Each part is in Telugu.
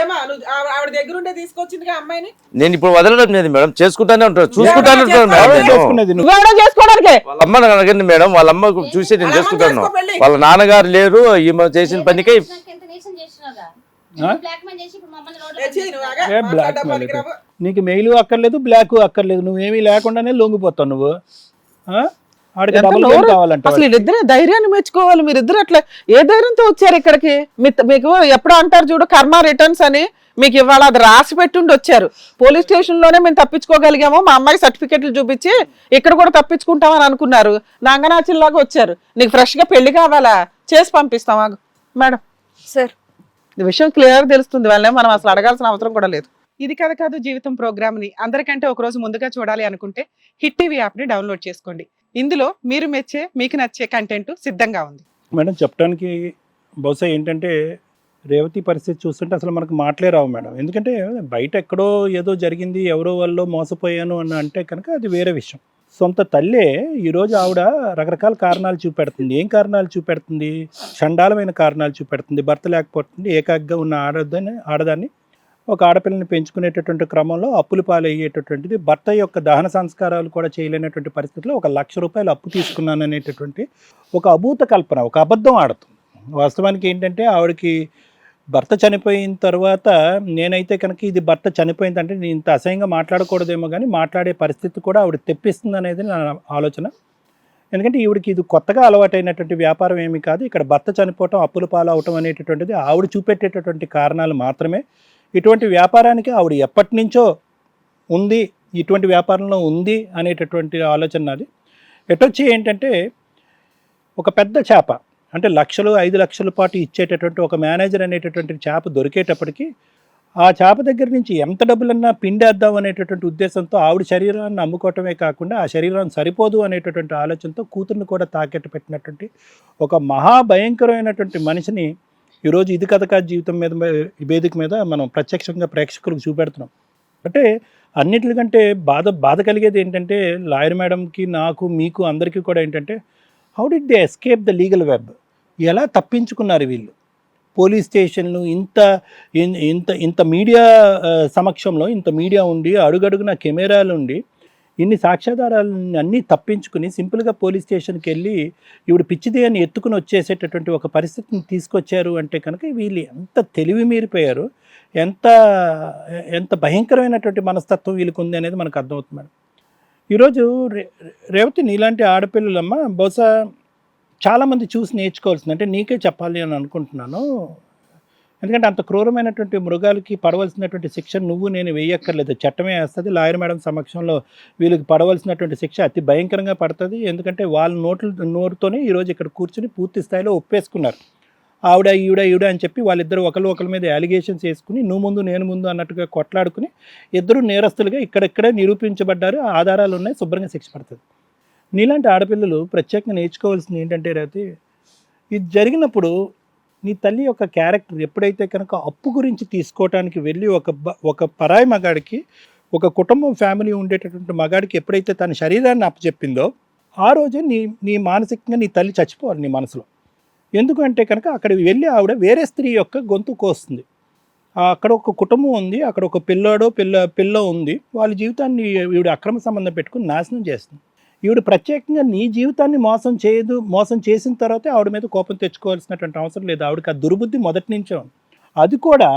ఏమా నువ్వు ఆవిడ ఆవిడ దగ్గర ఉంటే తీసుకొచ్చిందిగా అమ్మాయిని? నేను ఇప్పుడు వదలడం లేదు మేడం చేసుకుంటానే ఉంటాను చూసుకుంటానే ఉంటాను మేడం చేసుకోవడానికి. వాళ్ళ అమ్మ అడగండి మేడం వాళ్ళ అమ్మ చూసి నేను చేసుకుంటాను. వాళ్ళ నాన్నగారు లేరు ఈమె చేసిన పనికి. నీకు మెయిల్ అక్కర్లేదు బ్లాక్ అక్కర్లేదు. నువ్వేమీ లేకుండానే లొంగిపోతావు నువ్వు. అసలు వీళ్ళిద్దరే ధైర్యాన్ని మెచ్చుకోవాలి మీరిద్దరు అట్లా ఏ ధైర్యంతో వచ్చారు ఇక్కడికి? మీకు ఎప్పుడు అంటారు చూడు కర్మ రిటర్న్స్ అని. మీకు ఇవాళ అది రాసి పెట్టుండి వచ్చారు. పోలీస్ స్టేషన్లోనే మేము తప్పించుకోగలిగాము. మా అమ్మాయి సర్టిఫికెట్లు చూపించి ఇక్కడ కూడా తప్పించుకుంటామని అనుకున్నారు. నంగనాచిల్లాగా వచ్చారు. నీకు ఫ్రెష్గా పెళ్ళి కావాలా? చేసి పంపిస్తాం ఆగు. మేడం. సార్. ఈ విషయం క్లియర్ తెలుస్తుంది. వాళ్ళని మనం అసలు అడగాల్సిన అవసరం కూడా లేదు. ఇది కథ కాదు జీవితం ప్రోగ్రామ్ని అందరికంటే ఒక రోజు ముందుగా చూడాలి అనుకుంటే హిట్ టీవీ యాప్ని డౌన్లోడ్ చేసుకోండి. ఇందులో మీరు మెచ్చే మీకు నచ్చే కంటెంట్ సిద్ధంగా ఉంది. మేడం చెప్పడానికి బహుశా ఏంటంటే రేవతి పరిస్థితి చూస్తుంటే అసలు మనకు మాటలే రావు మేడం. ఎందుకంటే బయట ఎక్కడో ఏదో జరిగింది ఎవరో వల్ల మోసపోయాను అని అంటే కనుక అది వేరే విషయం. సొంత తల్లే ఈరోజు ఆవిడ రకరకాల కారణాలు చూపెడుతుంది. ఏం కారణాలు చూపెడుతుంది? చండాలమైన కారణాలు చూపెడుతుంది. భర్త లేకపోతుంది ఏకాగ్గా ఉన్న ఆడదాన్ని ఆడదాన్ని ఒక ఆడపిల్లని పెంచుకునేటటువంటి క్రమంలో అప్పులు పాలయ్యేటటువంటిది భర్త యొక్క దహన సంస్కారాలు కూడా చేయలేనటువంటి పరిస్థితిలో ఒక లక్ష రూపాయలు అప్పు తీసుకున్నాను అనేటటువంటి ఒక అభూత కల్పన ఒక అబద్ధం ఆడుతుంది వాస్తవానికి ఏంటంటే ఆవిడకి భర్త చనిపోయిన తర్వాత నేనైతే కనుక ఇది భర్త చనిపోయిందంటే నేను ఇంత అసహ్యంగా మాట్లాడకూడదేమో కానీ మాట్లాడే పరిస్థితి కూడా ఆవిడ తెప్పిస్తుంది అనేది నా ఆలోచన. ఎందుకంటే ఈవిడికి ఇది కొత్తగా అలవాటైనటువంటి వ్యాపారం ఏమీ కాదు ఇక్కడ భర్త చనిపోవటం అప్పుల పాలు అవటం అనేటటువంటిది ఆవిడ చూపెట్టేటటువంటి కారణాలు మాత్రమే. ఇటువంటి వ్యాపారానికి ఆవిడ ఎప్పటి నుంచో ఉంది ఇటువంటి వ్యాపారంలో ఉంది అనేటటువంటి ఆలోచన నాది. ఎటొచ్చి ఏంటంటే ఒక పెద్ద చేప అంటే లక్షలు ఐదు లక్షల పాటు ఇచ్చేటటువంటి ఒక మేనేజర్ అనేటటువంటి చేప దొరికేటప్పటికి ఆ చేప దగ్గర నుంచి ఎంత డబ్బులన్నా పిండేద్దాం అనేటటువంటి ఉద్దేశంతో ఆవిడ శరీరాన్ని అమ్ముకోవటమే కాకుండా ఆ శరీరం సరిపోదు అనేటటువంటి ఆలోచనతో కూతుర్ని కూడా తాకెట్టు పెట్టినటువంటి ఒక మహాభయంకరమైనటువంటి మనిషిని ఈరోజు ఇది కథ కాదు జీవితం మీద వేదిక మీద మనం ప్రత్యక్షంగా ప్రేక్షకులకు చూపెడుతున్నాం. అంటే అన్నిటికంటే బాధ బాధ కలిగేది ఏంటంటే లాయర్ మేడంకి నాకు మీకు అందరికీ కూడా ఏంటంటే how did they escape the legal web ఎలా తప్పించుకున్నారు వీళ్ళు? పోలీస్ స్టేషన్లు ఇంత ఇన్- ఇంత ఇంత మీడియా సమక్షంలో ఇంత మీడియా ఉండి అడుగడుగున కెమెరాలు ఉండి ఇన్ని సాక్ష్యాధారాలని అన్నీ తప్పించుకుని సింపుల్గా పోలీస్ స్టేషన్కి వెళ్ళి ఇవిడు పిచ్చిది అని ఎత్తుకుని వచ్చేసేటటువంటి ఒక పరిస్థితిని తీసుకొచ్చారు అంటే కనుక వీళ్ళు ఎంత తెలివి మీరిపోయారు ఎంత ఎంత భయంకరమైనటువంటి మనస్తత్వం వీళ్ళకి ఉంది అనేది మనకు అర్థమవుతుంది మేడం. ఈరోజు రే రేవతి నీలాంటి ఆడపిల్లలమ్మ బహుశా చాలామంది చూసి నేర్చుకోవాల్సింది. అంటే నీకే చెప్పాలి అని అనుకుంటున్నాను. ఎందుకంటే అంత క్రూరమైనటువంటి మృగాలకి పడవలసినటువంటి శిక్ష నువ్వు నేను వేయక్కర్లేదు. చట్టమే వేస్తుంది. లాయర్ మేడం సమక్షంలో వీళ్ళకి పడవలసినటువంటి శిక్ష అతి భయంకరంగా పడుతుంది. ఎందుకంటే వాళ్ళ నోట్ల నోరుతోనే ఈరోజు ఇక్కడ కూర్చుని పూర్తి స్థాయిలో ఒప్పేసుకున్నారు. ఆవిడ ఈవిడ ఈవిడ అని చెప్పి వాళ్ళిద్దరు ఒకరు ఒకరి మీద అలిగేషన్స్ వేసుకుని నువ్వు ముందు నేను ముందు అన్నట్టుగా కొట్లాడుకుని ఇద్దరు నేరస్తులుగా ఇక్కడెక్కడే నిరూపించబడ్డారు. ఆధారాలు ఉన్నాయి. శుభ్రంగా శిక్ష పడుతుంది. నీలాంటి ఆడపిల్లలు ప్రత్యేకంగా నేర్చుకోవాల్సింది ఏంటంటే రైతే ఇది జరిగినప్పుడు నీ తల్లి యొక్క క్యారెక్టర్ ఎప్పుడైతే కనుక అప్పు గురించి తీసుకోవటానికి వెళ్ళి ఒక ఒక పరాయి మగాడికి ఒక కుటుంబం ఫ్యామిలీ ఉండేటటువంటి మగాడికి ఎప్పుడైతే తన శరీరాన్ని అప్పచెప్పిందో ఆ రోజే నీ నీ మానసికంగా నీ తల్లి చచ్చిపోవాలి నీ మనసులో. ఎందుకంటే కనుక అక్కడ వెళ్ళి ఆవిడ వేరే స్త్రీ యొక్క గొంతు కోస్తుంది. అక్కడ ఒక కుటుంబం ఉంది అక్కడ ఒక పిల్లాడో పిల్ల పిల్ల ఉంది వాళ్ళ జీవితాన్ని వీడు అక్రమ సంబంధం పెట్టుకుని నాశనం చేస్తుంది. ఈవిడ ప్రత్యేకంగా నీ జీవితాన్ని మోసం చేయదు మోసం చేసిన తర్వాతే ఆవిడ మీద కోపం తెచ్చుకోవాల్సినటువంటి అవసరం లేదు. ఆవిడకి ఆ దుర్బుద్ధి మొదటి నుంచే ఉంది. అది కూడా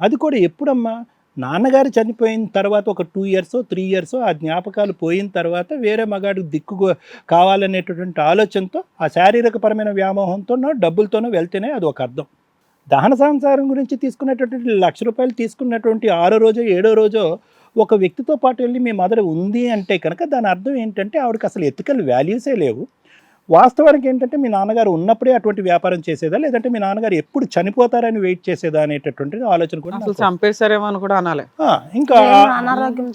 అది కూడా ఎప్పుడమ్మా? నాన్నగారు చనిపోయిన తర్వాత ఒక టూ ఇయర్స్ త్రీ ఇయర్స్ ఆ జ్ఞాపకాలు పోయిన తర్వాత వేరే మగాడికి దిక్కు కావాలనేటటువంటి ఆలోచనతో ఆ శారీరకపరమైన వ్యామోహంతోనో డబ్బులతోనో వెళ్తేనే అది ఒక అర్థం. దహన సంసారం గురించి తీసుకున్నటువంటి లక్ష రూపాయలు తీసుకున్నటువంటి ఆరో రోజో ఏడో రోజో ఒక వ్యక్తితో పాటు వెళ్ళి మీ మదర్ ఉంది అంటే కనుక దాని అర్థం ఏంటంటే ఆవిడకి అసలు ఎథికల్ వాల్యూసే లేవు. వాస్తవానికి ఏంటంటే మీ నాన్నగారు ఉన్నప్పుడే అటువంటి వ్యాపారం చేసేదా? లేదంటే మీ నాన్నగారు ఎప్పుడు చనిపోతారని వెయిట్ చేసేదా అనేటటువంటి ఆలోచన కూడా అసలు నాకు- చంపేశారేమో అని కూడా అనాలి. ఇంకా అనారోగ్యం?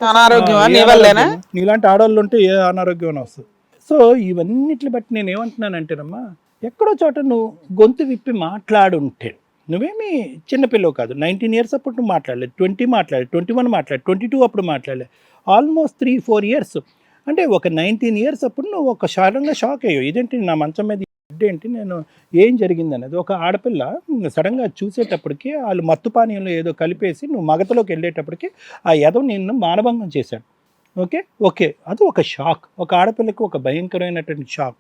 నీలాంటి ఆడవాళ్ళు ఉంటే ఏ అనారోగ్యం? అని వస్తుంది. సో ఇవన్నిటిని బట్టి నేను ఏమంటున్నానంటేనమ్మా ఎక్కడో చోట నువ్వు గొంతు విప్పి మాట్లాడుంటే నువ్వేమి చిన్నపిల్లవు కాదు. నైన్టీన్ ఇయర్స్ అప్పుడు నువ్వు మాట్లాడలేదు. ట్వంటీ మాట్లాడలేదు. ట్వంటీ వన్ మాట్లాడలేదు. ట్వంటీ టూ అప్పుడు మాట్లాడలేదు. Almost three four years. అంటే ఒక నైన్టీన్ ఇయర్స్ అప్పుడు నువ్వు ఒక సడన్గా షాక్ అయ్యావు. ఇదేంటి నా మంచం మీద ఏంటి నేను ఏం జరిగింది అనేది ఒక ఆడపిల్ల సడన్గా చూసేటప్పటికి వాళ్ళు మత్తు పానీయంలో ఏదో కలిపేసి నువ్వు మగతలోకి వెళ్ళేటప్పటికి ఆ యదవ నిన్ను మానభంగం చేశాడు. ఓకే? ఓకే. అది ఒక షాక్. ఒక ఆడపిల్లకి ఒక భయంకరమైనటువంటి షాక్.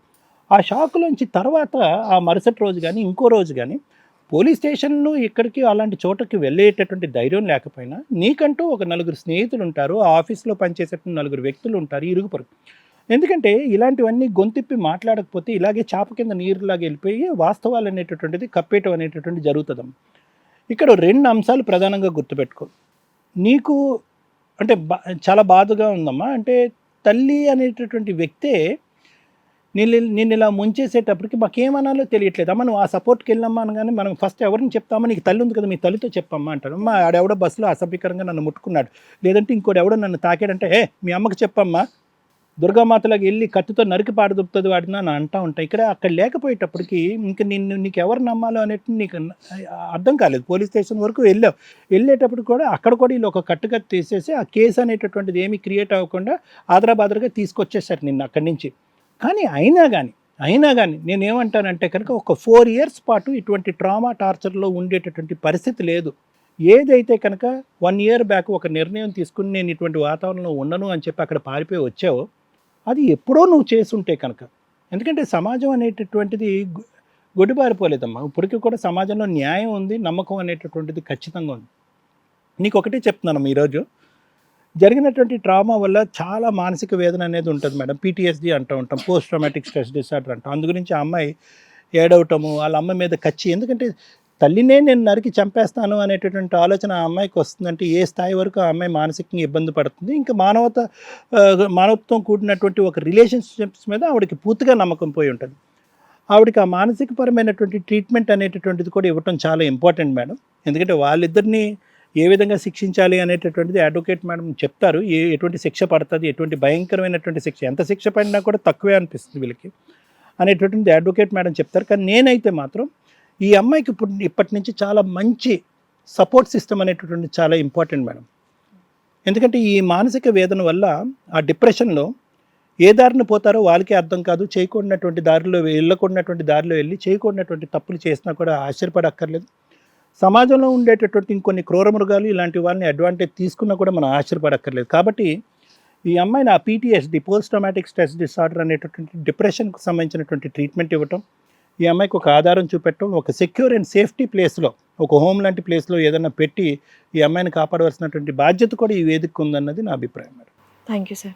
ఆ షాక్లోంచి తర్వాత ఆ మరుసటి రోజు కానీ ఇంకో రోజు కానీ పోలీస్ స్టేషన్లు ఇక్కడికి అలాంటి చోటకి వెళ్ళేటటువంటి ధైర్యం లేకపోయినా నీకంటూ ఒక నలుగురు స్నేహితులు ఉంటారు ఆ ఆఫీస్లో పనిచేసేటువంటి నలుగురు వ్యక్తులు ఉంటారు ఇరుగు పొరుగు ఎందుకంటే ఇలాంటివన్నీ గొంతిప్పి మాట్లాడకపోతే ఇలాగే చాప కింద నీరులాగా వెళ్ళిపోయి వాస్తవాలు అనేటటువంటిది కప్పేయటం అనేటటువంటి జరుగుతుంది ఇక్కడ రెండు అంశాలు ప్రధానంగా గుర్తుపెట్టుకో. నీకు అంటే బా చాలా బాధగా ఉందమ్మా. అంటే తల్లి అనేటటువంటి వ్యక్తే నేను నేను ఇలా ముంచేసేటప్పటికి మాకేమనాలో తెలియట్లేదు. అమ్మ నువ్వు ఆ సపోర్ట్కి వెళ్ళమ్మా అనగానే మనం ఫస్ట్ ఎవరిని చెప్తామా నీకు తల్లి ఉంది కదా మీ తల్లితో చెప్పమ్మా అంటాడు. అమ్మ ఆడెవడో బస్సులో అసభ్యకరంగా నన్ను ముట్టుకున్నాడు. లేదంటే ఇంకోటి ఎవడో నన్ను తాకాడంటే ఏ మీ అమ్మకి చెప్పమ్మా. దుర్గామాతలోకి వెళ్ళి కత్తితో నరికి పాడదుపుతుంది వాడిని అని అంటా ఉంటాయి ఇక్కడ అక్కడ లేకపోయేటప్పటికి ఇంక నిన్ను నీకు ఎవరు నమ్మాలో అనేటి నీకు అర్థం కాలేదు. పోలీస్ స్టేషన్ వరకు వెళ్ళావు. వెళ్ళేటప్పుడు కూడా అక్కడ కూడా వీళ్ళు ఒక కట్టుగా తీసేసి ఆ కేసు అనేటటువంటిది ఏమీ క్రియేట్ అవ్వకుండా ఆదరాబాదరగా తీసుకొచ్చేసారు నిన్ను అక్కడి నుంచి. కానీ అయినా కానీ అయినా కానీ నేనేమంటానంటే కనుక ఒక ఫోర్ ఇయర్స్ పాటు ఇటువంటి ట్రామా టార్చర్లో ఉండేటటువంటి పరిస్థితి లేదు. ఏదైతే కనుక వన్ ఇయర్ బ్యాక్ ఒక నిర్ణయం తీసుకుని నేను ఇటువంటి వాతావరణంలో ఉండను అని చెప్పి అక్కడ పారిపోయి వచ్చావో అది ఎప్పుడో నువ్వు చేసుంటే కనుక. ఎందుకంటే సమాజం అనేటటువంటిది గు- గొడ్డుబారిపోలేదమ్మా ఇప్పటికీ కూడా సమాజంలో న్యాయం ఉంది నమ్మకం అనేటటువంటిది ఖచ్చితంగా ఉంది. నీకు ఒకటే చెప్తున్నాను ఈరోజు. జరిగినటువంటి ట్రామా వల్ల చాలా మానసిక వేదన అనేది ఉంటుంది మేడం. పీటీఎస్డీ అంటూ ఉంటాం పోస్ట్ ట్రామాటిక్ స్ట్రెస్ డిసార్డర్ అంటాం. అందుగురించి ఆ అమ్మాయి ఏడవటము వాళ్ళ అమ్మ మీద కచ్చి ఎందుకంటే తల్లినే నేను నరికి చంపేస్తాను అనేటటువంటి ఆలోచన ఆ అమ్మాయికి వస్తుందంటే ఏ స్థాయి వరకు ఆ అమ్మాయి మానసికంగా ఇబ్బంది పడుతుంది? ఇంకా మానవత మానవత్వం కూడినటువంటి ఒక రిలేషన్షిప్స్ మీద ఆవిడకి పూర్తిగా నమ్మకం పోయి ఉంటుంది. ఆవిడకి ఆ మానసికపరమైనటువంటి ట్రీట్మెంట్ అనేటటువంటిది కూడా ఇవ్వటం చాలా ఇంపార్టెంట్ మేడం. ఎందుకంటే వాళ్ళిద్దరిని ఏ విధంగా శిక్షించాలి అనేటటువంటిది అడ్వకేట్ మేడం చెప్తారు. ఏ ఎటువంటి శిక్ష పడుతుంది ఎటువంటి భయంకరమైనటువంటి శిక్ష ఎంత శిక్ష పడినా కూడా తక్కువే అనిపిస్తుంది వీళ్ళకి అనేటటువంటిది అడ్వకేట్ మేడం చెప్తారు. కానీ నేనైతే మాత్రం ఈ అమ్మాయికి ఇప్పుడు ఇప్పటి నుంచి చాలా మంచి సపోర్ట్ సిస్టమ్ అనేటటువంటి చాలా ఇంపార్టెంట్ మేడం ఎందుకంటే ఈ మానసిక వేదన వల్ల ఆ డిప్రెషన్లో ఏ దారిని పోతారో వాళ్ళకి అర్థం కాదు. చేయకూడనటువంటి దారిలో వెళ్ళకూడనటువంటి దారిలో వెళ్ళి చేయకూడనటువంటి తప్పులు చేసినా కూడా ఆశ్చర్యపడక్కర్లేదు. సమాజంలో ఉండేటటువంటి ఇంకొన్ని క్రూర మృగాలు ఇలాంటి వాళ్ళని అడ్వాంటేజ్ తీసుకున్నా కూడా మనం ఆశ్చర్యపడక్కర్లేదు. కాబట్టి ఈ అమ్మాయిని ఆ PTSD post traumatic stress disorder అనేటటువంటి డిప్రెషన్కు సంబంధించినటువంటి ట్రీట్మెంట్ ఇవ్వటం ఈ అమ్మాయికి ఒక ఆధారం చూపెట్టడం ఒక సెక్యూర్ అండ్ సేఫ్టీ ప్లేస్లో ఒక హోమ్ లాంటి ప్లేస్లో ఏదైనా పెట్టి ఈ అమ్మాయిని కాపాడవలసినటువంటి బాధ్యత కూడా ఈ వేదిక ఉందన్నది నా అభిప్రాయం madam. Thank you sir